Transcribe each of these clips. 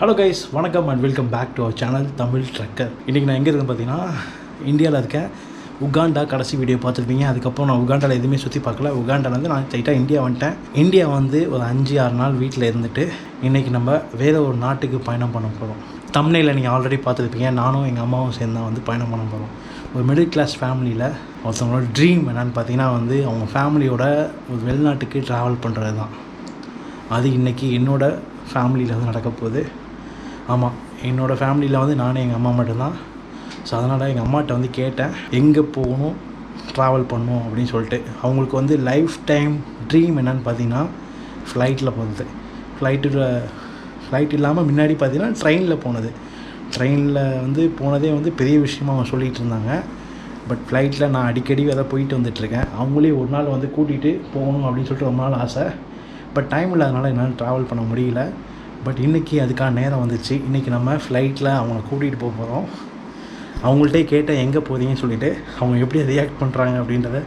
Hello guys வணக்கம் and welcome back to our channel Tamil trucker இன்றைக்கி நான் எங்கே இருக்கேன் பார்த்தீங்கன்னா இந்தியாவில் இருக்கேன். உகாண்டா கடைசி வீடியோ பார்த்துருப்பீங்க. அதுக்கப்புறம் நான் உகாண்டாவில் எதுவுமே சுற்றி பார்க்கல. உகாண்டாலேருந்து நான் ஸ்ட்ரைட்டாக இந்தியா வந்துட்டேன். இந்தியா வந்து ஒரு அஞ்சு ஆறு நாள் வீட்டில் இருந்துட்டு இன்றைக்கி நம்ம வேறு ஒரு நாட்டுக்கு பயணம் பண்ண போகிறோம் தமிழில் நீங்கள் ஆல்ரெடி பார்த்துருப்பீங்க. நானும் எங்கள் அம்மாவும் சேர்ந்து தான் வந்து பயணம் பண்ண போகிறோம் ஒரு மிடில் கிளாஸ் ஃபேமிலியில் ஒருத்தவங்களோட ட்ரீம் என்னென்னு பார்த்தீங்கன்னா வந்து அவங்க ஃபேமிலியோட ஒரு வெளிநாட்டுக்கு ட்ராவல் பண்ணுறது தான் அது இன்றைக்கி என்னோட ஃபேமிலியில் வந்து நடக்க போகுது. ஆமாம் என்னோடய ஃபேமிலியில் வந்து நானும் எங்கள் அம்மா மட்டும்தான். ஸோ அதனால் எங்கள் அம்மாட்ட வந்து கேட்டேன் எங்கே போகணும்? ட்ராவல் பண்ணணும் அப்படின்னு சொல்லிட்டு. அவங்களுக்கு வந்து லைஃப் டைம் ட்ரீம் என்னன்னு பார்த்தீங்கன்னா ஃப்ளைட்டில் போகிறது ஃப்ளைட்டில் ஃப்ளைட் இல்லாமல் முன்னாடி பார்த்தீங்கன்னா ட்ரெயினில் போனது. ட்ரெயினில் வந்து போனதே வந்து பெரிய விஷயமா அவங்க சொல்லிகிட்டு இருந்தாங்க. பட் ஃப்ளைட்டில் நான் அடிக்கடி வேறு போயிட்டு வந்துட்டுருக்கேன் அவங்களே ஒரு நாள் வந்து கூட்டிகிட்டு போகணும் அப்படின்னு சொல்லிட்டு ரொம்ப நாள் ஆசை. பட் டைம் இல்லாதனால என்னால் ட்ராவல் பண்ண முடியல. பட் இன்றைக்கி அதுக்கான நேரம் வந்துச்சு இன்றைக்கி நம்ம ஃப்ளைட்டில் அவங்கள கூட்டிகிட்டு போக போகிறோம் அவங்கள்ட்டே கேட்டேன் எங்கே போகிறீங்கன்னு சொல்லிட்டு. அவங்க எப்படி ரியாக்ட் பண்ணுறாங்க அப்படின்றத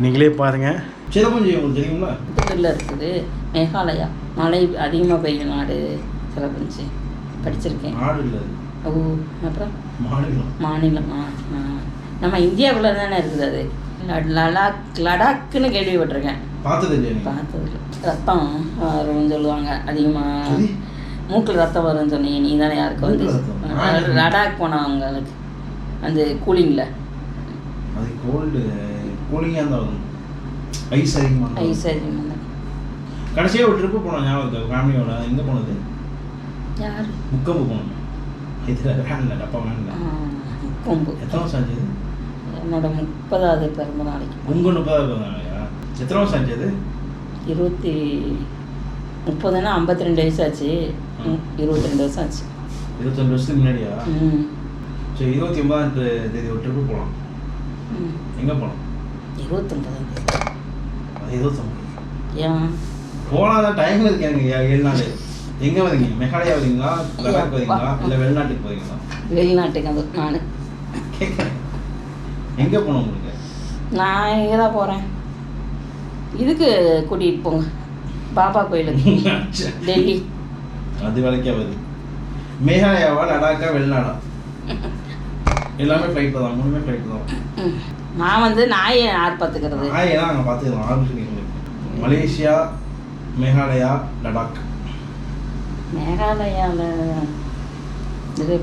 நீங்களே பாருங்கள் சிறப்பஞ்சி உங்களுக்கு தெரியுங்களா? புதுடில் இருக்குது. மேகாலயா? மழை அதிகமாக பெய்யும் நாடு சிறப்புச்சு படிச்சிருக்கேன். ஓ அப்புறம்? மாநிலம். மாநிலமா ஆ. நம்ம இந்தியாவுக்குள்ளே தானே இருக்குது அது. லட்- லடாக் லடாக்குன்னு கேள்விப்பட்டிருக்கேன். பார்த்தது பார்த்தது இல்ல. ரத்தம் வரும்னு சொல்லுவாங்க அதிகமாக. மூக்கில் ரத்தம் வரும்னு சொன்னீங்க. நீ தானே யாருக்கு வந்து லடாக் போனவங்களுக்கு அந்த கூலிங்கில் அது கோல்டு கூலிங்காக இருந்தால் வரும். ஐஸ் அதிகமாக ஐஸ் அதிகமாக கடைசியாக ஒரு ட்ரிப்பு போனோம். ஞாபகம் இருக்கா? ஃபேமிலியோட எங்கே போனது? யார்? முக்கம்பு போனோம். இதில் வேனில் டப்பா வேனில் கொம்பு எத்தனை வருஷம் ஆச்சு? என்னோட முப்பதாவது பிறந்த நாளைக்கு. உங்க முப்பதாவது பிறந்தாங்கய்யா எத்தனை வருஷம் ஆச்சு இருபத்தி முப்பதுனா ஐம்பத்தி ரெண்டு வயசு ஆச்சு இருபத்தி ரெண்டு வருஷம் ஆச்சு இருபத்தொன்று வருஷத்துக்கு முன்னாடியா? சரி இருபத்தி ஒன்பதாம் தேதி ஒரு ட்ரிப்பு போகலாம் எங்கே போகலாம் இருபத்தொம்பதாம் தேதி. இருபத்தொம்பது ஏன்? போனால் தான் டைம் இருக்கு எனக்கு ஏ- ஏழு நாள். எங்கே வரீங்க மெகாலயா வரீங்களா லடாக் வரீங்களா இல்லை வெளிநாட்டுக்கு போறீங்களா? வெளிநாட்டுக்கு அது நான். கேட்குறேன் எங்கே போகணும் உங்களுக்கு? நான் இங்கே தான் போகிறேன் இதுக்கு கூட்டிகிட்டு போங்க. பாபா கோயிலுக்கு. டெல்லி. அது வேலைக்கே வருது மேகாலயாவா லடாக்கா வெளிநாடா? எல்லாமே ஃப்ளைட் தான் மூணுமே ஃப்ளைட் தான். நான் வந்து நாயை யார் பார்த்துக்கிறது ஏன்னா அங்கே பார்த்துக்கலாம் ஆரம்பிச்சுருக்கீங்க மலேசியா மேகாலயா லடாக். மேகாலயாவில் இது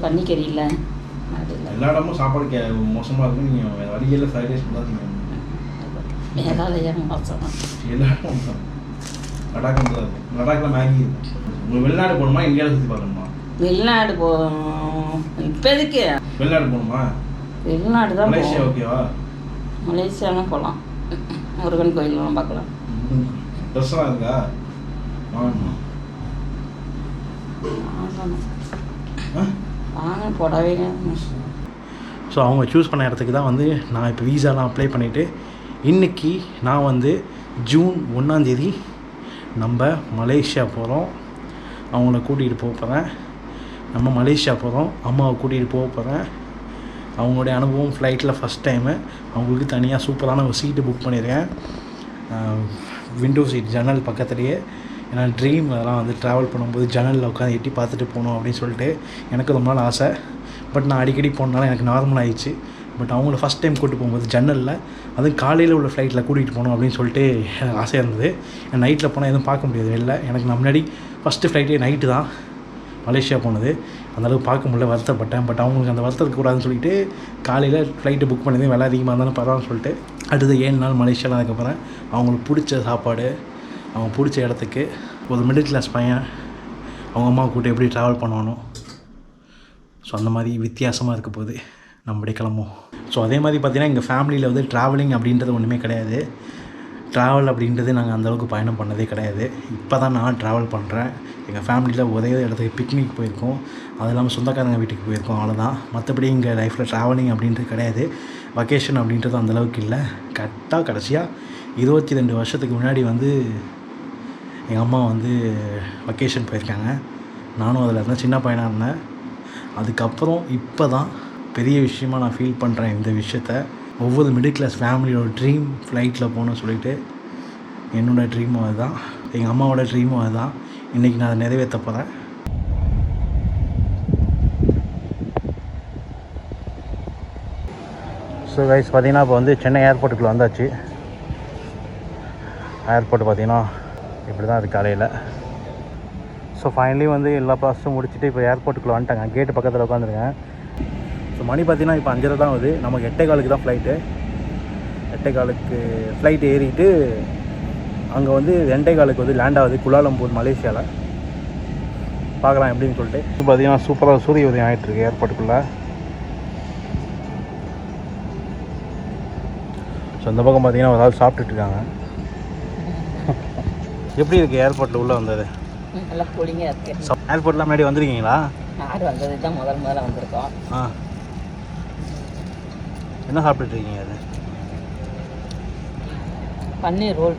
அது இல்லை. எல்லா இடமும் சாப்பாடு கே மோசமாக இருக்கும் நீங்கள் வழியில் ஃப்ரைட் ரைஸ் பண்ணாதீங்க. மேகாலயா மோசம். எல்லா இடமும். லடாக் வந்து லடாக்கில் மேகி. உங்களுக்கு வெளிநாடு போகணுமா இந்தியாவில் சுற்றி பார்க்கணுமா? வெளிநாடு போ இப்போதைக்கு வெளிநாடு போகணுமா? வெளிநாடு தான் மலேசியா ஓகேவா மலேசியாலாம் போகலாம் முருகன் கோயிலெலாம் பார்க்கலாம். ட்ரெஸ்லாம் இருக்கா? வாங்கணுமா? வாங்க புடவை ஸோ அவங்க சூஸ் பண்ண இடத்துக்கு தான் வந்து நான் இப்போ வீசாலாம் அப்ளை பண்ணிவிட்டு இன்றைக்கி நான் வந்து ஜூன் ஒன்றாந்தேதி நம்ம மலேசியா போகிறோம் அவங்கள கூட்டிகிட்டு போக போகிறேன் நம்ம மலேசியா போகிறோம் அம்மாவை கூட்டிகிட்டு போக போகிறேன் அவங்களுடைய அனுபவம் ஃப்ளைட்டில் ஃபஸ்ட் டைமு அவங்களுக்கு தனியாக சூப்பரான ஒரு சீட்டு புக் பண்ணியிருக்கேன். விண்டோ சீட் ஜன்னல் பக்கத்துலேயே. ஏன்னா ட்ரீம் அதெல்லாம் வந்து ட்ராவல் பண்ணும்போது ஜன்னலில் உட்காந்து எட்டி பார்த்துட்டு போகணும் அப்படின்னு சொல்லிட்டு எனக்கு ரொம்ப நாள் ஆசை. பட் நான் அடிக்கடி போனாலும் எனக்கு நார்மல் ஆயிடுச்சு. பட் அவங்கள ஃபஸ்ட் டைம் கூட்டு போகும்போது ஜன்னலில் அதுவும் காலையில் உள்ள ஃப்ளைட்டில் கூட்டிகிட்டு போகணும் அப்படின்னு சொல்லிட்டு எனக்கு ஆசையாக இருந்தது நைட்டில் போனால் எதுவும் பார்க்க முடியாது வெளில. எனக்கு நான் முன்னாடி ஃபஸ்ட்டு ஃப்ளைட்டே நைட்டு தான் மலேசியா போனது. அந்தளவுக்கு பார்க்க முடியல வருத்தப்பட்டேன். பட் அவங்களுக்கு அந்த வருத்தத்துக்கு இருக்கக்கூடாதுன்னு சொல்லிட்டு காலையில் ஃப்ளைட்டு புக் பண்ணது விலை அதிகமாக இருந்தாலும் பரவாயில்ல சொல்லிட்டு அடுத்த ஏழு நாள் மலேசியாவில் அதுக்கப்புறம் அவங்களுக்கு பிடிச்ச சாப்பாடு அவங்க பிடிச்ச இடத்துக்கு ஒரு மிடில் கிளாஸ் பையன் அவங்க அம்மா கூட்டு எப்படி ட்ராவல் பண்ணணும். ஸோ அந்த மாதிரி வித்தியாசமாக இருக்க போகுது. நம்ம கிளம்புவோம். ஸோ அதே மாதிரி பார்த்திங்கன்னா எங்கள் ஃபேமிலியில் வந்து ட்ராவலிங் அப்படின்றது ஒன்றுமே கிடையாது. ட்ராவல் அப்படின்றது நாங்கள் அந்தளவுக்கு பயணம் பண்ணதே கிடையாது. இப்போ தான் நான் ட்ராவல் பண்ணுறேன் எங்கள் ஃபேமிலியில் ஒரே ஒரு இடத்துக்கு பிக்னிக் போயிருக்கோம். அது இல்லாமல் சொந்தக்காரங்க வீட்டுக்கு போயிருக்கோம் அவ்வளோதான் மற்றபடி எங்கள் லைஃப்பில் ட்ராவலிங் அப்படின்றது கிடையாது. வக்கேஷன் அப்படின்றது அந்தளவுக்கு இல்லை. கரெக்டாக கடைசியாக இருபத்தி ரெண்டு வருஷத்துக்கு முன்னாடி வந்து எங்கள் அம்மா வந்து வக்கேஷன் போயிருக்காங்க. நானும் அதில் இருந்தேன். சின்ன பையனாக இருந்தேன். அதுக்கப்புறம் இப்போ தான் பெரிய விஷயமா நான் ஃபீல் பண்ணுறேன் இந்த விஷயத்த. ஒவ்வொரு மிடில் கிளாஸ் ஃபேமிலியோட ட்ரீம் ஃப்ளைட்டில் போகணும்னு சொல்லிவிட்டு என்னோடய ட்ரீமும் அதுதான். எங்கள் அம்மாவோட ட்ரீமும் அதுதான். இன்றைக்கி நான் அதை நிறைவேற்ற போகிறேன் ஸோ கைஸ் பார்த்திங்கன்னா இப்போ வந்து சென்னை ஏர்போர்ட்டுக்குள்ளே வந்தாச்சு. ஏர்போர்ட் பார்த்தீங்கன்னா இப்படி தான் இருக்குது காலையில். ஸோ ஃபைனலி வந்து எல்லா ப்ராசஸும் முடிச்சுட்டு இப்போ ஏர்போர்ட்டுக்குள்ளே வந்துட்டாங்க. கேட்டு பக்கத்தில் உட்காந்துருக்கேன். ஸோ மணி பார்த்தீங்கன்னா இப்போ அஞ்சரை தான் ஆகுது. நமக்கு எட்டே காலுக்கு தான் ஃப்ளைட்டு எட்டே காலுக்கு ஃப்ளைட் ஏறிட்டு அங்கே வந்து ரெண்டே காலுக்கு வந்து லேண்ட் ஆகுது குலாலம்பூர் மலேசியாவில் பார்க்கலாம் எப்படின்னு சொல்லிட்டு. இப்போ பார்த்தீங்கன்னா சூப்பராக சூரிய உதயம் ஆகிட்டு இருக்கு ஏர்போர்ட்டுக்குள்ளே. ஸோ இந்த பக்கம் பார்த்தீங்கன்னா ஒரு ஆள் சாப்பிட்டுட்டு இருக்காங்க. எப்படி இருக்குது ஏர்போர்ட்டில் உள்ளே வந்தது? நல்லா கூலிங்காக இருக்கு. ஏர்போர்ட்லாம் முன்னாடி வந்திருக்கீங்களா? நாடு வந்தது தான் முதல் முதல்ல வந்திருக்கோம். ஆ. என்ன சாப்பிட்டுட்டு இருக்கீங்க அது? பன்னீர் ரோல்.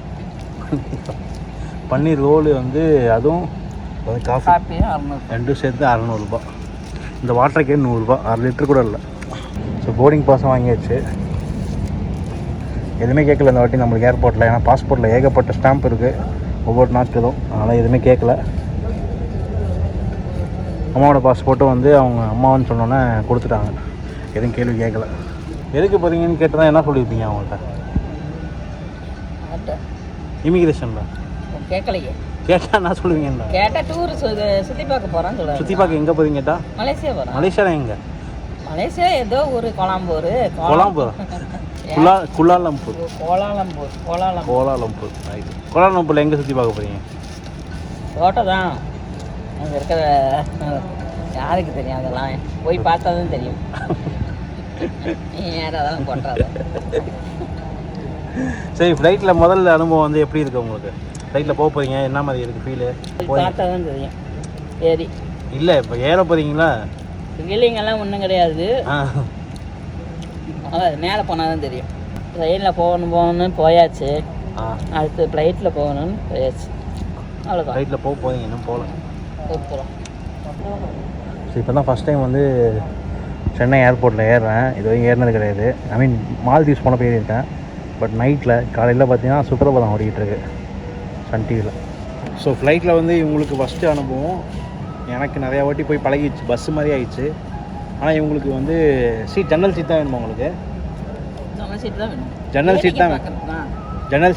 பன்னீர் ரோலு வந்து அதுவும் காஃபி. ரெண்டும் சேர்த்து அறநூறுபா. இந்த வாட்டர் கேன் நூறுரூபா அரை லிட்டர் கூட இல்லை. ஸோ போர்டிங் பாஸும் வாங்கியாச்சு. எதுவுமே கேட்கல இந்த வாட்டி நம்மளுக்கு ஏர்போர்ட்டில் ஏன்னா பாஸ்போர்ட்டில் ஏகப்பட்ட ஸ்டாம்ப் இருக்குது ஒவ்வொரு நாட்களும். அதனால் எதுவுமே கேட்கல. அம்மாவோட பாஸ்போர்ட்டும் வந்து அவங்க அம்மான்னு சொன்னோன்னே கொடுத்துட்டாங்க. எதுவும் கேள்வி கேட்கல. எதுக்கு போகிறீங்கன்னு கேட்டால் என்ன சொல்லியிருப்பீங்க அவங்கள்ட்ட. இமிக்ரேஷனில் கேட்கலையே. கேட்டால் என்ன சொல்லுவீங்கண்ணா கேட்டால் டூர் சுற்றி பார்க்க போகிறோன்னு சொல்லுவாங்க சுற்றி பார்க்க எங்கே போகிறீங்க கேட்டால் மலேசியா போகிறோம் மலேசியாவில் எங்கே? மலேசியா ஏதோ ஒரு Kuala Lumpur. Kuala Lumpur? Kuala Kuala Lumpur. Kuala Lumpur Kuala Lumpur. Kuala Lumpur. Right கோலாலம்பூரில் எங்கே சுற்றி பார்க்க போகிறீங்க தோட்டை தான். அங்கே இருக்கிற யாருக்கு தெரியும் அதெல்லாம்? போய் பார்த்தா தான் தெரியும். யாரும் அதெல்லாம் கொட்டுறாத சரி ஃப்ளைட்டில் முதல்ல அனுபவம் வந்து எப்படி இருக்குது உங்களுக்கு? ஃப்ளைட்டில் போக போகிறீங்க என்ன மாதிரி இருக்குது ஃபீலு பார்த்தா தான் தெரியும். சரி இல்லை இப்போ ஏற போகிறீங்களா ஃபீலிங்கெல்லாம் ஒன்றும் கிடையாது. அதான் மேலே போனால் தான் தெரியும். ட்ரெயினில் போகணும் போகணும்னு போயாச்சு. அடுத்து ஃப்ளைட்டில் போகணும்னு போயாச்சு. அவ்வளோதான் ஃப்ளைட்டில் போக போகிறீங்க இன்னும் போகல. போகிறோம் இப்போ தான் ஃபஸ்ட் டைம் வந்து சென்னை ஏர்போர்ட்டில் ஏறுறேன். இது வரைக்கும் ஏறினது கிடையாது. ஐ மீன் மால்தீவ்ஸ் போன போயிருக்கேன் பட் நைட்டில் காலையில் பார்த்தீங்கன்னா சுப்பிரபாதம் ஓடிக்கிட்டு இருக்கு. சன் டிவியில் ஸோ ஃப்ளைட்டில் வந்து இவங்களுக்கு ஃபஸ்ட்டு அனுபவம் எனக்கு நிறையா வாட்டி போய் பழகிடுச்சு. பஸ்ஸு மாதிரி ஆயிடுச்சு. ஆனால் இவங்களுக்கு வந்து சீட் ஜன்னல் சீட் தான் வேணுமா உங்களுக்கு? ஜன்னல் சீட் தான் வேணும். ஜன்னல்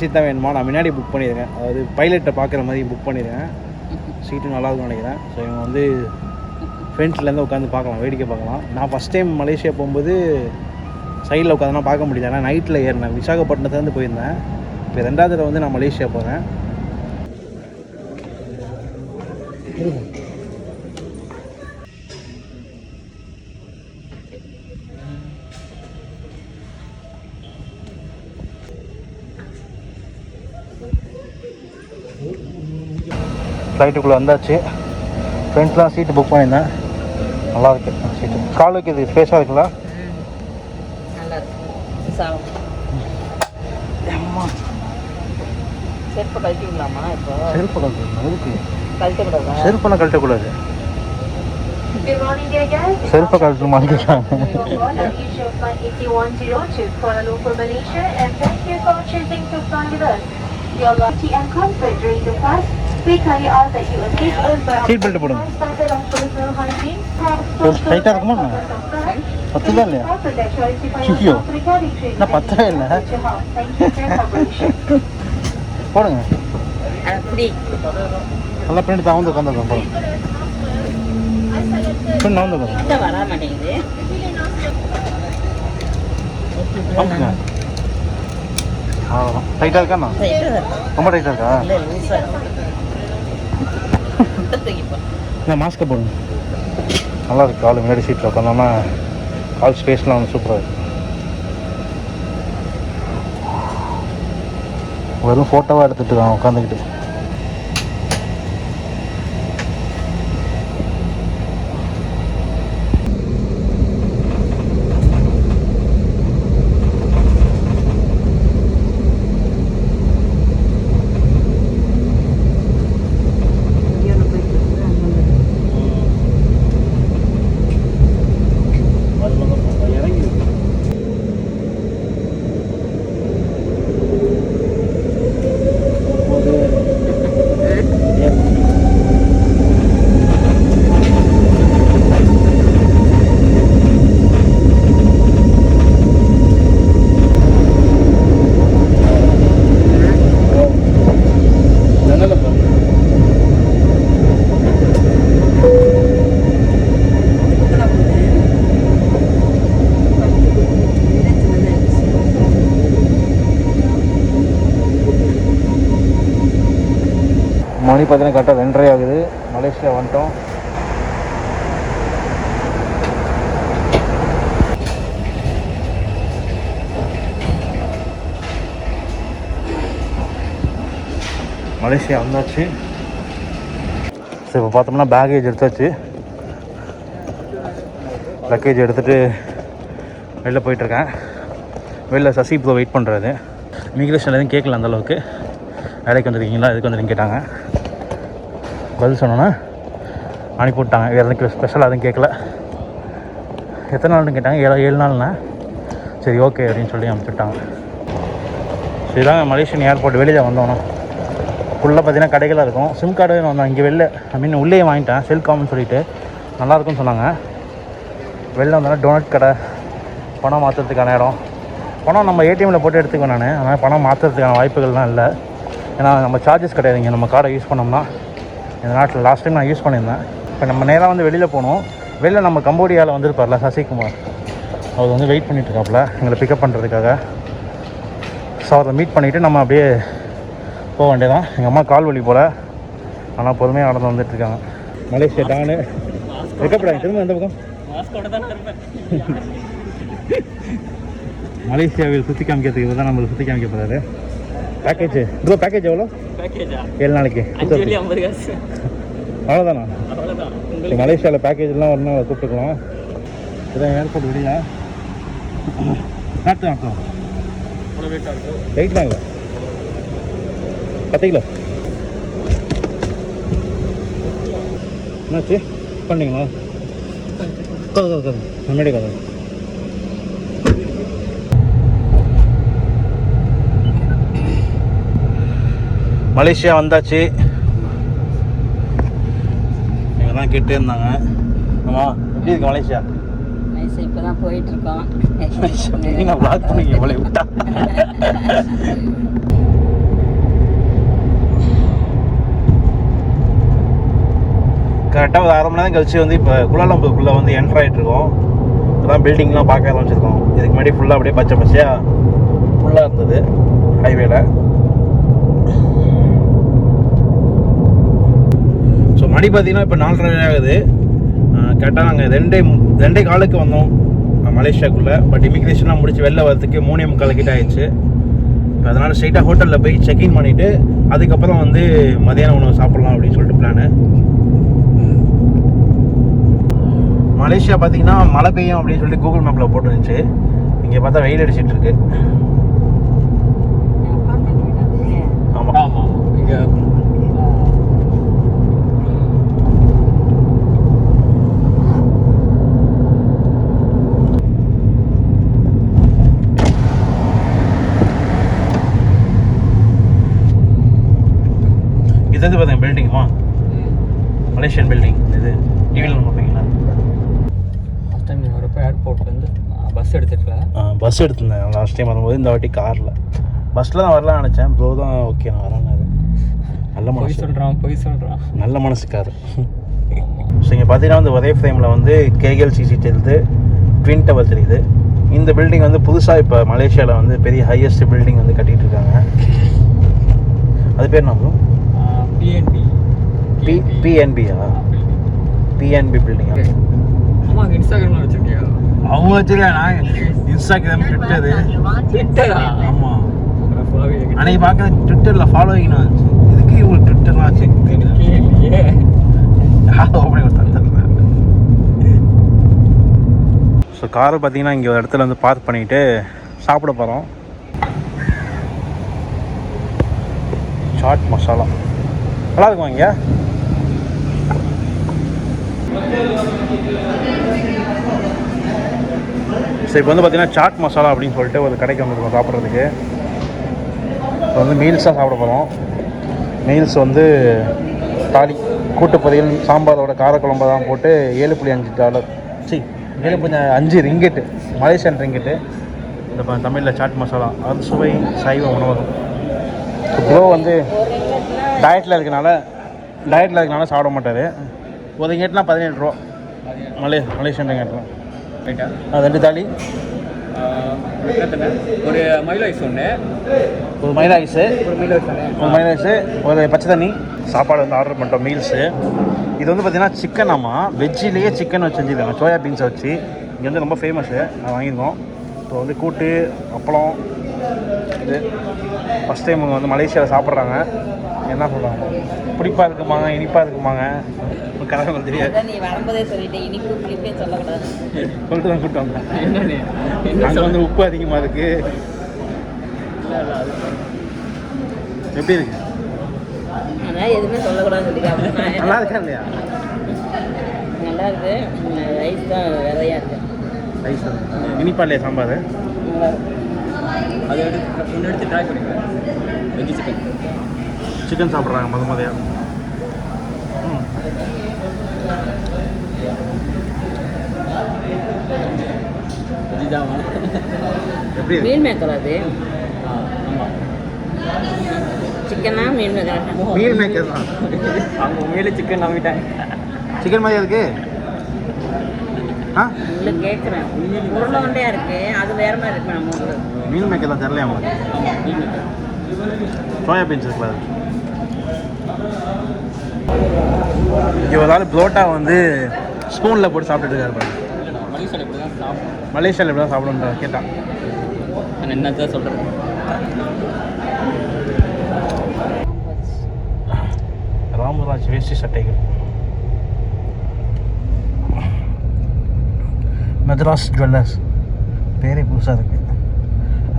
சீட் தான் வேணுமா. நான் முன்னாடி புக் பண்ணியிருக்கேன். அதாவது பைலட்டை பார்க்குற மாதிரி புக் பண்ணியிருக்கேன். சீட்டும் நல்லா இருக்கும்னு நினைக்கிறேன். ஸோ இவங்க வந்து ஃப்ரெண்ட்ஸ்லேருந்து உட்காந்து பார்க்கலாம் வேடிக்கை பார்க்கலாம். நான் ஃபஸ்ட் டைம் மலேசியா போகும்போது சைடில் உட்காந்துலாம் பார்க்க முடியல. ஆனால் நைட்டில் ஏறினேன். விசாகப்பட்டினத்துலேருந்து போயிருந்தேன். இப்போ ரெண்டாவது தடவை வந்து நான் மலேசியா போகிறேன் ஃப்ளைட்டுக்குள்ளே வந்தாச்சு. ஃப்ரெண்ட்ஸ்லாம் சீட்டு புக் பண்ணியிருந்தேன். நல்லா இருக்கு சீட்டு கால் வைக்கிறது ஸ்பேஸாக இருக்குல்ல. நல்லா இருக்கு செருப்பு கழட்டிக்கலாமா இப்போ செருப்பு கழட்டு எதுக்கு கழட்டக்கூடாதா செருப்பெல்லாம் கழட்டக்கூடாது. செருப்பை கழட்டு மாட்டிக்கிறாங்க Your call at Asia Flight 8102 Kuala Lumpur, Malaysia, and thank you for choosing to fly with us. Your safety and comfort during the flight, we kindly ask that you assist us by Seat belt போடுங்க. ஆ இருக்குமா என்ன? பத்துதா இல்லையா? ஐயோ. இல்லை? You for your cooperation. போடுங்க நல்லா பின்னாடி தவந்து உட்காந்துருக்கோம் போடுங்க நவந்து உட்காந்து கிட்ட வர மாட்டேங்குது டைட்டாக இருக்காண்ணா தான் ரொம்ப டைட்டாக இருக்கா இல்லை இல்லை மாஸ்க்கை போடுங்க நல்லா இருக்கு கால் முன்னாடி சீட்டில் உட்காந்தோம்னா கால் ஸ்பேஸ்லாம் வந்து சூப்பராக இருக்கு வெறும் ஃபோட்டோவாக எடுத்துகிட்டு இருக்கான் உட்காந்துக்கிட்டு மணி பார்த்தீங்கன்னா கரெக்டாக ரெண்டரை ஆகுது. மலேசியா வந்துட்டோம். மலேசியா வந்தாச்சு. சரி இப்போ பார்த்தோம்னா பேகேஜ் எடுத்தாச்சு. லக்கேஜ் எடுத்துகிட்டு வெளில போயிட்டுருக்கேன். வெளில சசி இப்போ வெயிட் பண்ணுறது இமிக்ரேஷனில் எதுவும் கேட்கல அந்த அளவுக்கு. வேலைக்கு வந்துருக்கீங்களா? எதுக்கு வந்துருக்கீங்க கேட்டாங்க. பதில் சொன்னோன்னா அனுப்பி விட்டாங்க. வேறு எதுவும் ஸ்பெஷலாக எதுவும் கேட்கல. எத்தனை நாள்னு கேட்டாங்க. ஏழு ஏழு நாள்னா? சரி ஓகே அப்படின்னு சொல்லி அனுப்பிச்சுட்டாங்க. சரிதாங்க மலேசியன் ஏர்போர்ட் வெளியே வந்தோம். ஃபுல்லாக பார்த்தீங்கன்னா கடைகளாக இருக்கும். சிம் கார்டு வந்தோம். இங்கே வெளில ஐ மீன் உள்ளே வாங்கிட்டேன். செல்காம்னு சொல்லிட்டு. நல்லாயிருக்கும்னு சொன்னாங்க. வெளில வந்தோன்னா டோனட் கடை பணம் மாற்றுறதுக்கான இடம். பணம் நம்ம ஏடிஎம்மில் போட்டு எடுத்துக்கோ நான். அதனால் பணம் மாற்றுறதுக்கான வாய்ப்புகள்லாம் இல்லை. ஏன்னா நம்ம சார்ஜஸ் கிடையாதுங்க. நம்ம கார்டை யூஸ் பண்ணோம்னா. இந்த நாட்டில் லாஸ்ட் டைம் நான் யூஸ் பண்ணியிருந்தேன். இப்போ நம்ம நேராக வந்து வெளியில் போகணும் வெளியில் நம்ம கம்போடியாவில் வந்திருப்பார்ல சசிகுமார். அவர் வந்து வெயிட் பண்ணிட்டுருக்காப்புல எங்களை பிக்கப் பண்ணுறதுக்காக ஸோ அவரை மீட் பண்ணிவிட்டு நம்ம அப்படியே போக வேண்டியதான் எங்கள் அம்மா கால் வலி போல். ஆனால் பொறுமையாக நடந்து வந்துட்டுருக்காங்க மலேசியா டானு. வைக்கப்படாங்க திரும்ப எந்த பக்கம்? மலேசியாவில் சுற்றி காமிக்கிறதுக்கு தான் நம்மளுக்கு சுற்றி காமிக்க போகிறாரு பேக்கேஜ் ப்ரோ பேக்கேஜ் எவ்வளோ ஏழு நாளைக்கு. அவ்வளோதானா மலேசியாவில் பேக்கேஜ்லாம் வரணும் அதை கூப்பிட்டுக்கலாம். இதான் ஏர்போர்ட் வெளியா நாட்டு நாட்டம் வெயிட்லாம் இல்லை. பத்து கிலோ. என்னாச்சு? பண்ணீங்களா? கதை கதை கதை முன்னாடி கதை மலேசியா வந்தாச்சு. இவங்க தான் கேட்டே இருந்தாங்க. ஆமா எப்படி இருக்கு மலேசியா? நைஸ் இப்போ தான் பிளாக் இவ்வளோ விட்டா. கரெக்டாக ஒரு அரை மணி நேரம் கழிச்சு வந்து இப்போ குலாலம்பூருக்குள்ளே வந்து என்டர் ஆகிட்டு இருக்கோம். இப்போதான் பில்டிங்லாம் பார்க்க ஆரம்பிச்சிருக்கோம். இதுக்கு முன்னாடி ஃபுல்லாக அப்படியே பச்சை பச்சையாக ஃபுல்லாக இருந்தது. ஹைவேல மணி பார்த்தீங்கன்னா இப்போ நாலரை ஆகுது. கரெக்டாக நாங்கள் ரெண்டே ரெண்டே காலுக்கு வந்தோம். மலேசியாக்குள்ளே. பட் இமிக்ரேஷன்லாம் முடிச்சு வெளில வரதுக்கு மூணே முக்கால் கிட்ட ஆயிடுச்சு. இப்போ அதனால் ஸ்ட்ரைட்டாக ஹோட்டலில் போய் செக்இன் பண்ணிவிட்டு அதுக்கப்புறம் வந்து மதியான உணவு சாப்பிட்லாம் அப்படின்னு சொல்லிட்டு பிளானு மலேசியா பார்த்தீங்கன்னா மழை பெய்யும் அப்படின்னு சொல்லிட்டு கூகுள் மேப்பில் போட்டுருந்துச்சு. இங்கே பார்த்தா வெயில் அடிச்சிட்ருக்கு இருக்கு ஆமாம் ஆமாம் இங்கே இது வந்து பார்த்தீங்க பில்டிங்குமா மலேசியன் பில்டிங் இது டிவியில் பார்ப்பீங்களா ஃபஸ்ட் டைம் நீ வரப்போ ஏர்போர்ட்லேருந்து பஸ் எடுத்துருக்கல பஸ் எடுத்திருந்தேன் லாஸ்ட் டைம் வரும்போது இந்த வாட்டி காரில் பஸ்ஸில் தான் வரலாம்னு நினச்சேன். ப்ரோ தான் ஓகே நான் வரேன்னாரு நல்ல மனசு. சொல்கிறான் பொய் சொல்கிறான் நல்ல மனசுக்காரு ஸோ இங்கே பார்த்தீங்கன்னா வந்து ஒரே ஃப்ரேமில் வந்து கேஎல்சிசி தெரியுது. ட்வின் டவர் தெரியுது. இந்த பில்டிங் வந்து புதுசாக இப்போ மலேசியாவில் வந்து பெரிய ஹையஸ்ட் பில்டிங் வந்து கட்டிட்டு இருக்காங்க அது பேர் என்ன? பிஎன்பி பி பிஎன்பியா பிஎன்பி பில்டிங்கா ஆமாம் இன்ஸ்டாகிராமில் வச்சுருக்கியா? அவங்க வச்சிருக்கேன் நான் இன்ஸ்டாகிராம் ட்விட்டரு ட்விட்டரா ஆமாம் அன்னைக்கு பார்க்க ட்விட்டரில் ஃபாலோவிங் வந்துச்சு. இதுக்கு இவங்க ட்விட்டர்லாம் வச்சு ஓப்பனி கொடுத்தாங்க ஸோ காரை பார்த்தீங்கன்னா இங்கே ஒரு இடத்துல வந்து பார்க் பண்ணிட்டு சாப்பிட போகிறோம் சாட் மசாலா நல்லா இருக்குமா இங்கே? இப்போ வந்து பார்த்தீங்கன்னா சாட் மசாலா அப்படின்னு சொல்லிட்டு ஒரு கடைக்கு வந்துருக்கோம் சாப்பிட்றதுக்கு. இப்போ வந்து மீல்ஸாக சாப்பிட போகிறோம் மீல்ஸ் வந்து தாலி கூட்டு பொரியல் சாம்பாரோட தான் போட்டு ஏழு புள்ளி அஞ்சு டாலர் சி ஏழு புள்ளி அஞ்சு ரிங்கெட்டு மலேசியன் ரிங்கெட்டு. இந்த தமிழில் சாட் மசாலா அது சுவை சைவ உணவகம் ப்ரோ வந்து டயட்டில் இருக்கனால டயட்டில் இருக்கனால சாப்பிட மாட்டார். ஒரு ரிங்கெட்னா பதினேழு ரூபா. மலே மலேசியன் ரிங்கெட்லாம் ரெண்டு தாலி. ஒரு மைல் ஐஸ் ஒன்று ஒரு மைல் ஐஸு ஒரு ஐஸ் ஒன்று ஒரு மைல் ஐஸு ஒரு பச்சை தண்ணி. சாப்பாடு வந்து ஆர்டர் பண்ணிட்டோம் மீல்ஸு இது வந்து பார்த்தீங்கன்னா சிக்கன் ஆமாம் வெஜ்ஜிலேயே சிக்கன் வச்சு செஞ்சுருக்காங்க. சோயா பீன்ஸை வச்சு. இங்கே வந்து ரொம்ப ஃபேமஸ்ஸு அதை வாங்கியிருக்கோம் இப்போ வந்து கூட்டு அப்பளம் இது. ஃபஸ்ட் டைம் வந்து மலேசியாவில் சாப்பிட்றாங்க. என்ன சொல்கிறாங்க புளிப்பாக இருக்குமாங்க இனிப்பாக இருக்குமாங்க? உங்களுக்கு தெரியாது. அதான் நீ வரும்போதே சொல்லிட்டு இனிப்பு புளிப்பே சொல்லக்கூடாது. சொல்லிட்டு தான் கூப்பிட்டு வந்தேன். என்ன அங்கே வந்து உப்பு அதிகமாக இருக்குது எப்படி இருக்கு? எதுவுமே சொல்லக்கூடாதுன்னு நல்லா இருக்கா இல்லையா? நல்லா இருக்கு. ரைஸ் தான் விதையா இருக்கு. ரைஸ் இனிப்பா இல்லையா சாம்பார். அதை எடுத்து ட்ரை பண்ணிக்கிறேன் வெஜ்ஜி சிக்கன் சிக்கன் சாப்பிட்றாங்க முத முதையா எப்படி? இருக்கு மீன் மேக்கர் அது? ஆமாம் சிக்கனா மீன் மேக்கர்? மீல் மேக்கர் தான். அவங்க உண்மையிலே சிக்கன் நம்பிட்டாங்க. சிக்கன் மாதிரியா இருக்கு ஆ? இல்லை கேட்குறேன் உருளை உண்டையா இருக்கு? அது வேற மாதிரி இருக்கு நம்ம ஊர்ல. மீல் மேக்கர் தான் மீன் சோயா பீன்ஸ் இருக்குல்ல ஒரு ஆள் புரோட்டா வந்து ஸ்பூனில் போட்டு சாப்பிட்டுட்டு இருக்காரு மலேசியாவில் எப்படி தான் சாப்பிடுன்ற கேட்டான் நான் என்ன தான் சொல்கிறேன் ராமராஜ் வேஷ்டி சட்டைகள். மெட்ராஸ் ஜுவல்லர்ஸ் பேரே புதுசாக இருக்குது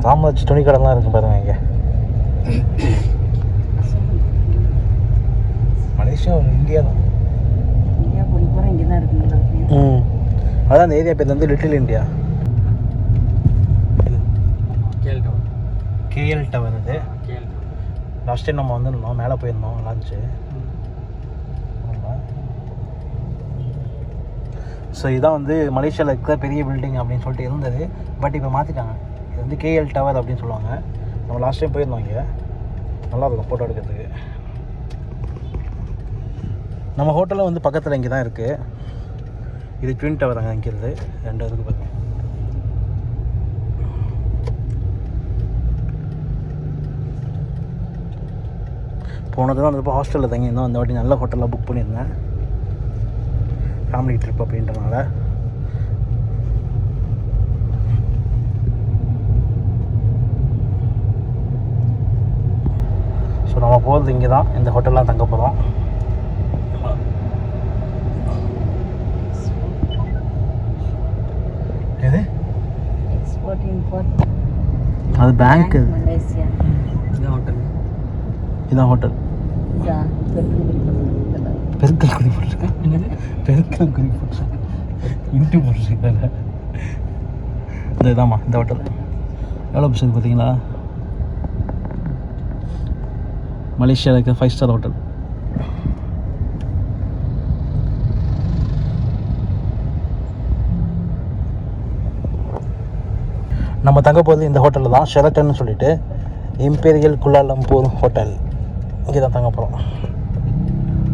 ராமராஜ் துணி கடைலாம் இருக்கு பாருங்க இங்கே. ஒரு இந்தியா தான். இந்தியா போய் இங்கே தான் இருக்குங்களா ம். அதான் அந்த ஏரியா பேர் வந்து லிட்டில் இந்தியா கேஎல் டவர். இது. கேள்வி லாஸ்ட் டைம் நம்ம வந்துருந்தோம் மேலே போயிருந்தோம் லான்ச்சு ஸோ இதான் வந்து மலேசியாவில் இருக்கிற பெரிய பில்டிங் அப்படின்னு சொல்லிட்டு இருந்தது. பட் இப்போ மாற்றிட்டாங்க இது வந்து கேஎல் டவர் அப்படின்னு சொல்லுவாங்க. நம்ம லாஸ்ட் டைம் போயிருந்தோம் இங்கே. நல்லா இருக்கும் ஃபோட்டோ எடுக்கிறதுக்கு. நம்ம ஹோட்டலில் வந்து பக்கத்தில் இங்கே தான் இருக்குது இது ட்வின் டவர் அங்கே இங்கேருந்து ரெண்டு இதுக்கு பாருங்க போன தடவை வந்தப்போ ஹாஸ்டலில் தங்கியிருந்தோம். அந்த வாட்டி நல்ல ஹோட்டலில் புக் பண்ணியிருந்தேன். ஃபேமிலி ட்ரிப் அப்படின்றனால. ஸோ நம்ம போகிறது இங்கே தான் இந்த ஹோட்டல்லாம் தங்க போகிறோம் அது பேங்க் மலேசியா இதான் ஹோட்டல் பெருக்கல் குறி போட்டிருக்கேன் பெருக்கல் குறி போட்டிருக்கேன் இன்ட்டு போட்டிருக்கேன் இந்த இதாம்மா இந்த ஹோட்டல் எவ்வளோ பர்சன்ட் பார்த்தீங்களா மலேசியாவில் இருக்க ஃபைவ் ஸ்டார் ஹோட்டல் நம்ம தங்க போகிறது இந்த ஹோட்டலில் தான். ஷெரட்டன் சொல்லிட்டு இம்பீரியல் குலாலம்பூர் ஹோட்டல் இங்கே தான் தங்க போகிறோம்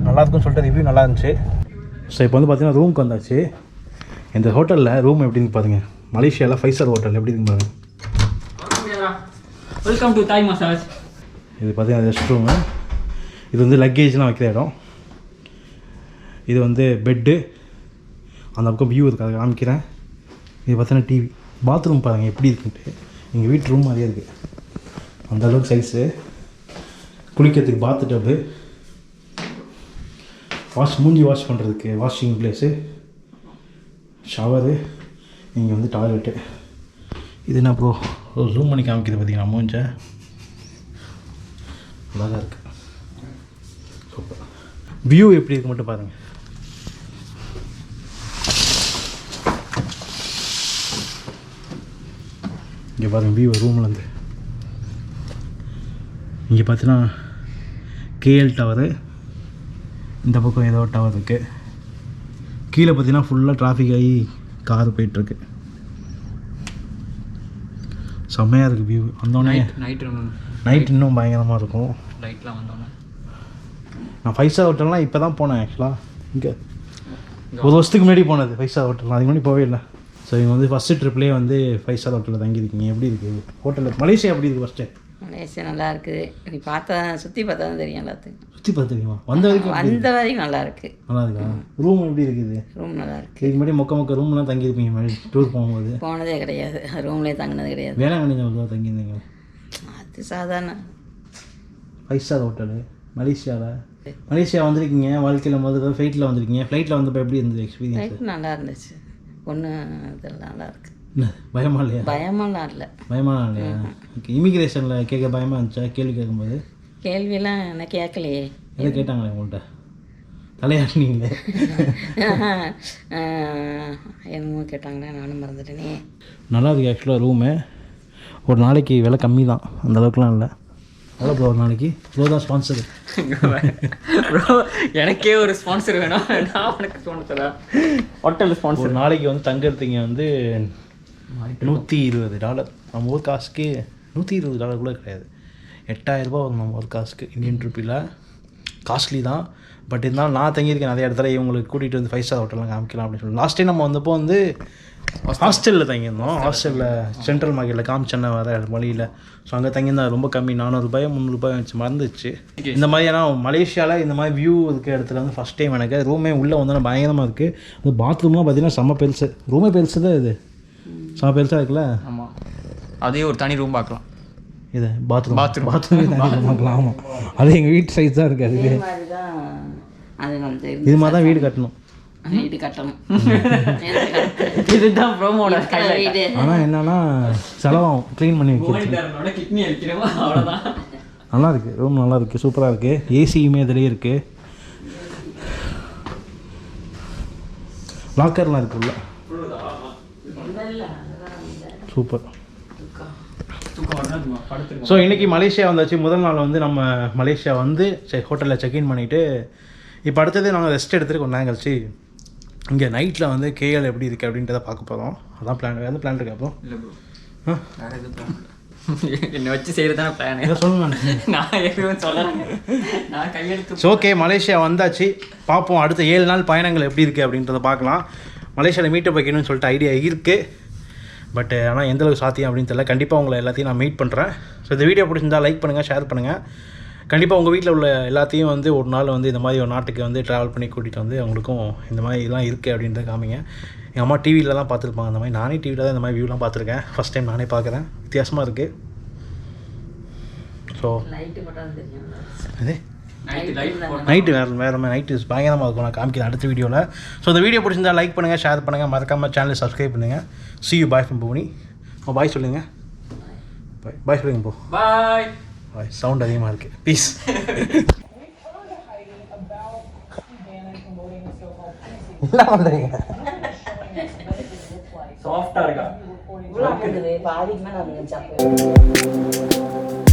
நல்லா இருக்குன்னு சொல்லிட்டு ரிவ்யூ நல்லா இருந்துச்சு. ஸோ இப்போ வந்து பார்த்தீங்கன்னா ரூமுக்கு வந்தாச்சு. இந்த ஹோட்டலில் ரூம் எப்படின்னு பாருங்க. மலேசியாவில் ஃபைவ் ஸ்டார் ஹோட்டல் எப்படி இருக்கு பாருங்க. வெல்கம் டு தாய் மசாஜ் இது பார்த்தீங்கன்னா ரெஸ்ட் ரூமு இது வந்து லக்கேஜ்லாம் வைக்கிற இடம். இது வந்து பெட்டு அந்த பக்கம் வியூ இருக்கு அதை காமிக்கிறேன். இது பார்த்தீங்கன்னா டிவி பாத்ரூம் பாருங்கள் எப்படி இருக்குன்ட்டு. எங்கள் வீட்டு ரூம் மாதிரியே இருக்குது அந்த அளவுக்கு சைஸு குளிக்கிறதுக்கு பாத்து டப்பு வாஷ் மூஞ்சி வாஷ் பண்ணுறதுக்கு வாஷிங் பிளேஸு ஷவரு இங்கே வந்து டாய்லெட்டு இது என்ன ப்ரோ ஒரு ரூம் பண்ணி காமிக்கிறது பார்த்தீங்கன்னா மூஞ்ச? அழகாக இருக்குது சூப்பர் வியூ எப்படி இருக்கு மட்டும் பாருங்கள் இங்கே பாருங்கள் வியூ ரூம்லேருந்து இங்கே பார்த்தீங்கன்னா கேஎல் டவரு இந்த பக்கம் ஏதோ டவர் இருக்குது கீழே பார்த்தீங்கன்னா ஃபுல்லாக டிராஃபிக் ஆகி கார் போயிட்டுருக்கு. செம்மையாக இருக்குது வியூ வந்தோடனே நைட் நைட் இன்னும் பயங்கரமாக இருக்கும். லைட்லாம் வந்தோன்னே நான் ஃபைவ் ஸ்டார் ஹோட்டல்லாம் இப்போ தான் போனேன் ஆக்சுவலாக இங்கே. ஒரு வருஷத்துக்கு முன்னாடி போனது ஃபைவ் ஸ்டார் ஹோட்டல் அதுக்கு முன்னாடி போவே இல்லை. ஸோ இவங்க வந்து ஃபஸ்ட்டு ட்ரிப்லேயே வந்து ஃபைவ் ஸ்டார் ஹோட்டலில் தங்கியிருக்கீங்க. எப்படி இருக்குது ஹோட்டலில் மலேசியா எப்படி இருக்குது ஃபஸ்ட்டு மலேசியா நல்லா இருக்குது நீ பார்த்தா சுற்றி பார்த்தா தான் தெரியும் எல்லாத்துக்கும். சுற்றி பார்த்துருக்கீங்களா வந்த வரைக்கும் வந்த வரைக்கும் நல்லா இருக்கு. நல்லா இருக்கா? ரூம் எப்படி இருக்குது ரூம் நல்லா இருக்கு. இதுக்கு முன்னாடி மொக்க மொக்க ரூம்லாம் தங்கியிருப்பீங்க மாதிரி டூர் போகும்போது. போனதே கிடையாது. ரூம்லேயே தங்கினது கிடையாது. வேளாங்கண்ணி ஒரு தங்கியிருந்தீங்க. அது சாதாரண. ஃபைவ் ஸ்டார் ஹோட்டலு மலேசியாவில் மலேசியா வந்திருக்கீங்க வாழ்க்கையில் முதல்ல ஃப்ளைட்டில் வந்திருக்கீங்க. ஃப்ளைட்டில் வந்தப்போ எப்படி இருந்தது எக்ஸ்பீரியன்ஸ் நல்லா இருந்துச்சு. ஒன்று இதெல்லாம் நல்லா இருக்கு. என்ன பயமா இல்லையா? பயமெல்லாம் இல்லை. பயமா இல்லையா? ஓகே இமிக்ரேஷனில் கேட்க பயமாக இருந்துச்சா? கேள்வி கேட்கும்போது? கேள்வியெல்லாம் என்ன கேட்கலையே. எதை கேட்டாங்களே உங்கள்கிட்ட தலையாட்டினீங்களே. என்னமோ கேட்டாங்களே நானும் மறந்துட்டேனே. நல்லா இருக்கு ஆக்சுவலாக ரூமு ஒரு நாளைக்கு விலை கம்மி தான் அந்த அளவுக்குலாம் இல்லை. எவ்வளோ ப்ரோ ஒரு நாளைக்கு ப்ரோ தான் ஸ்பான்சர் ப்ரோ எனக்கே ஒரு ஸ்பான்சர் வேணும். நான் உனக்கு ஸ்பான்சரா ஹோட்டல் ஸ்பான்சர் நாளைக்கு வந்து தங்குறதுங்க வந்து நூற்றி இருபது டாலர் நம்ம ஊர் காசுக்கு நூற்றி இருபது டாலர் கூட கிடையாது. எட்டாயிரரூபா வரும் நம்ம ஊர் காசுக்கு. இந்தியன் ருப்பியில் காஸ்ட்லி தான். பட் இருந்தாலும் நான் தங்கியிருக்கேன். நிறைய இடத்துல இவங்களுக்கு கூட்டிகிட்டு வந்து ஃபைவ் ஸ்டார் ஹோட்டல்லாம் காமிக்கலாம் அப்படின்னு சொல்லி. லாஸ்ட் டைம் நம்ம வந்தப்போ வந்து ஹாஸ்டலில் தங்கியிருந்தோம். ஹாஸ்டலில். சென்ட்ரல் மார்க்கெட்டில் காமிச்சென்னை வர வழியில் ஸோ அங்கே தங்கியிருந்தா ரொம்ப கம்மி நானூறுபாயோ முந்நூறுபாய் வச்சு மறந்துச்சு. இந்த மாதிரி ஏன்னா மலேசியாவில் இந்த மாதிரி வியூ இருக்க இடத்துல வந்து ஃபஸ்ட் டைம் எனக்கு. ரூமே உள்ளே வந்தோன்னா பயங்கரமாக இருக்குது அந்த பாத்ரூம்லாம் பார்த்தீங்கன்னா செம்ம பெருசு. ரூமே பெருசு தான் இது. செம்ம பெருசாக இருக்குல்ல? ஆமாம் அதே ஒரு தனி ரூம் பார்க்கலாம் இது பாத்ரூம் Bathroom. பாத்ரூம் பார்க்கலாம் ஆமாம் அது எங்கள் வீட்டு சைஸ் தான் இருக்குது அதுக்கு இது மாதிரி தான் அது வந்து இது மாதிரி தான் வீடு கட்டணும். வீடு கட்டணும். இதுதான் ப்ரோமோட ஆனால் என்னன்னா செலவாகும். க்ளீன் பண்ணி வைக்கிறது கிட்னி அடிக்கிறோம் அவ்வளோதான் நல்லா இருக்கு. ரூம் நல்லா இருக்கு. சூப்பராக இருக்கு. ஏசியுமே இதுலேயே இருக்கு. லாக்கர்லாம் இருக்கு உள்ள. சூப்பர் ஸோ இன்றைக்கி மலேசியா வந்தாச்சு. முதல் நாள் வந்து நம்ம மலேசியா வந்து செ ஹோட்டலில் செக்இன் பண்ணிவிட்டு இப்போ அடுத்தது நாங்கள் ரெஸ்ட் எடுத்துட்டு கொஞ்ச நேரம் கழிச்சு இங்கே நைட்டில் வந்து கேஎல் எப்படி இருக்குது அப்படின்றத பார்க்க போகிறோம் அதான் பிளான் வேறு பிளான் இருக்கா அப்புறம் இல்லை ப்ரோ வேற எதுவும். என்னை வச்சு செய்கிறது தானே பிளானு இதை சொல்லுங்க நான். எதுவும் சொல்லலாம் நான் கையெழுத்து ஓகே மலேசியா வந்தாச்சு. பார்ப்போம் அடுத்த ஏழு நாள் பயணங்கள் எப்படி இருக்குது அப்படின்றத பார்க்கலாம். மலேசியாவில் மீட்டப் வைக்கணும்னு சொல்லிட்டு ஐடியா இருக்குது பட் ஆனால் எந்த அளவுக்கு சாத்தியம் அப்படின்னு தெரியல. கண்டிப்பாக உங்களை எல்லாத்தையும் நான் மீட் பண்ணுறேன் ஸோ இந்த வீடியோ பிடிச்சிருந்தா லைக் பண்ணுங்கள் ஷேர் பண்ணுங்கள் கண்டிப்பாக உங்கள் வீட்டில் உள்ள எல்லாத்தையும் வந்து ஒரு நாள் வந்து இந்த மாதிரி ஒரு நாட்டுக்கு வந்து ட்ராவல் பண்ணி கூட்டிகிட்டு வந்து அவங்களுக்கும் இந்த மாதிரி இதெல்லாம் இருக்குது அப்படின்றத காமிங்க. எங்கள் அம்மா டிவியில் தான் பார்த்துருப்பாங்க அந்த மாதிரி. நானே டிவியில் தான் இந்த மாதிரி வியூலாம் பார்த்துருக்கேன். ஃபஸ்ட் டைம் நானே பார்க்குறேன். வித்தியாசமாக இருக்குது ஸோ இது நைட்டு வேறு வேறு மாதிரி. நைட்டு பயங்கரமாக இருக்கும். நான் காமிக்கிறேன் அடுத்த வீடியோவில் ஸோ இந்த வீடியோ பிடிச்சிருந்தா லைக் பண்ணுங்கள் ஷேர் பண்ணுங்கள் மறக்காமல் சேனலை சப்ஸ்கிரைப் பண்ணுங்கள் see you bye from Bhuvani bye சொல்லுங்க. பாய் பாய் சொல்லுங்க போ. பாய் சவுண்ட் அதிகமாக இருக்குது பீஸ் என்ன பண்ணுறீங்க சாஃப்டாக இருக்கா? இவ்வளோ பாதிக்கு மேலே அது சாப்பிடுவேன்